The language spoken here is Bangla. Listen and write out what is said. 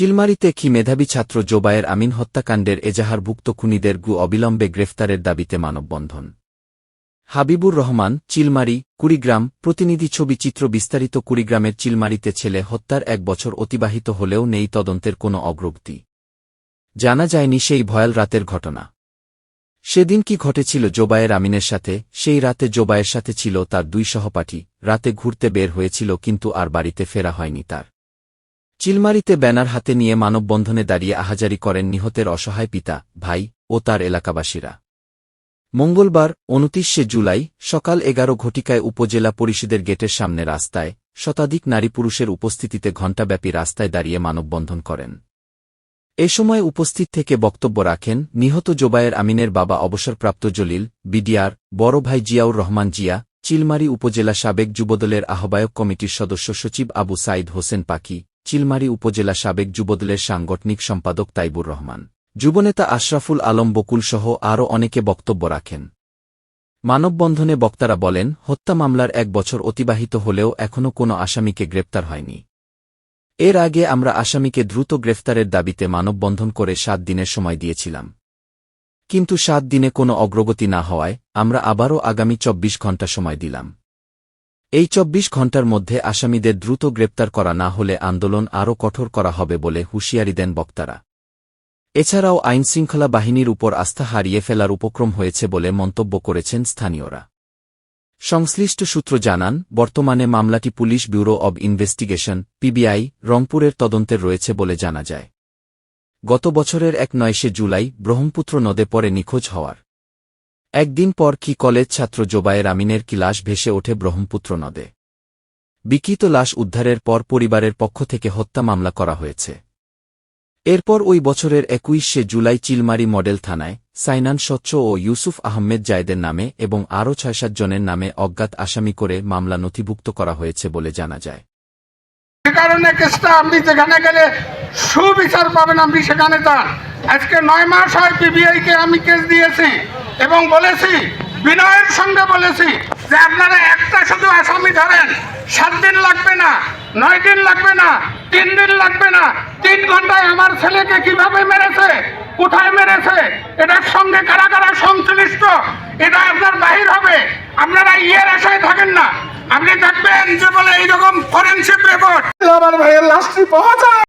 চিলমারিতে কি মেধাবী ছাত্র জোবায়ের আমিন হত্যাকাণ্ডের এজাহারভুক্ত খুনিদের গু অবিলম্বে গ্রেফতারের দাবিতে মানববন্ধন? হাবিবুর রহমান, চিলমারি, কুড়িগ্রাম, প্রতিনিধি ছবি চিত্র বিস্তারিত কুড়িগ্রামের চিলমারিতে ছেলে হত্যার এক বছর অতিবাহিত হলেও নেই তদন্তের কোনো অগ্রগতি। জানা যায়নি সেই ভয়াল রাতের ঘটনা। সেদিন কি ঘটেছিল জোবায়ের আমিনের সাথে? সেই রাতে জোবায়ের সাথে ছিল তার দুই সহপাঠী। রাতে ঘুরতে বের হয়েছিল কিন্তু আর বাড়িতে ফেরা হয়নি তার। চিলমারিতে ব্যানার হাতে নিয়ে মানববন্ধনে দাঁড়িয়ে আহাজারি করেন নিহতের অসহায় পিতা, ভাই ও তার এলাকাবাসীরা। মঙ্গলবার উনতিশে জুলাই, সকাল এগারো ঘটিকায় উপজেলা পরিষদের গেটের সামনে রাস্তায় শতাধিক নারী পুরুষের উপস্থিতিতে ঘণ্টাব্যাপী রাস্তায় দাঁড়িয়ে মানববন্ধন করেন। এ সময় উপস্থিত থেকে বক্তব্য রাখেন নিহত জোবায়ের আমিনের বাবা অবসরপ্রাপ্ত জলিল, বিডিআর, বড় ভাই জিয়াউর রহমান জিয়া, চিলমারি উপজেলা সাবেক যুবদলের আহ্বায়ক কমিটির সদস্য সচিব আবু সাইদ হোসেন পাকি চিলমারি উপজেলা সাবেক যুবদলের সাংগঠনিক সম্পাদক তাইবুর রহমান। যুবনেতা আশরাফুল আলম বকুল সহ আরও অনেকে বক্তব্য রাখেন। মানববন্ধনে বক্তারা বলেন, হত্যা মামলার এক বছর অতিবাহিত হলেও এখনও কোনো আসামিকে গ্রেপ্তার হয়নি। এর আগে আমরা আসামিকে দ্রুত গ্রেফতারের দাবিতে মানববন্ধন করে সাত দিনের সময় দিয়েছিলাম। কিন্তু সাত দিনে কোনো অগ্রগতি না হওয়ায় আমরা আবারও আগামী চব্বিশ ঘণ্টা সময় দিলাম। এই চব্বিশ ঘণ্টার মধ্যে আসামিদের দ্রুত গ্রেপ্তার করা না হলে আন্দোলন আরও কঠোর করা হবে বলে হুঁশিয়ারি দেন বক্তারা। এছাড়াও আইনশৃঙ্খলা বাহিনীর উপর আস্থা হারিয়ে ফেলার উপক্রম হয়েছে বলে মন্তব্য করেছেন স্থানীয়রা। সংশ্লিষ্ট সূত্র জানান, বর্তমানে মামলাটি police bureau of investigation, PBI, রংপুরের তদন্তের রয়েছে বলে জানা যায়। গত বছরের এক নয়শে জুলাই ব্রহ্মপুত্র নদে পরে নিখোঁজ হওয়ার একদিন পর কি কলেজ ছাত্র জোবায়ের আমিনের কি লাশ ভেসে ওঠে ব্রহ্মপুত্র নদে। বিকৃত লাশ উদ্ধারের পর পরিবারের পক্ষ থেকে হত্যা মামলা করা হয়েছে। এরপর ওই বছরের একুইশে জুলাই চিলমারি মডেল থানায় সাইনান স্বচ্ছ ও ইউসুফ আহমেদ জায়দের নামে এবং আরও ছয় সাত জনের নামে অজ্ঞাত আসামি করে মামলা নথিভুক্ত করা হয়েছে বলে জানা যায়। কারণে কেসটা আপনি যেখানে গেলে সুবিচার পাবেন আপনি সেখানে যান। আজকে নয় মাস হয় পিবিআইকে আমি কেস দিয়েছি। এবং বলেছি, বিনয়ের সঙ্গে বলেছি যে আপনারা একটা শুধু আসামি ধরেন, সাত দিন লাগবে না, নয় দিন লাগবে না, তিন দিন লাগবে না, তিন ঘন্টায় আমার ছেলেকে কীভাবে মেরেছে, কোথায় মেরেছে, এটার সঙ্গে কারা কারা সংশ্লিষ্ট, এটা আপনার বাহির হবে, আপনারা ইয়ের আশায় থাকেন না। আপনি দেখবেন যে বলে এইরকম ফরেন্সিক রিপোর্ট আমার ভাইয়ের পাওয়া যায়।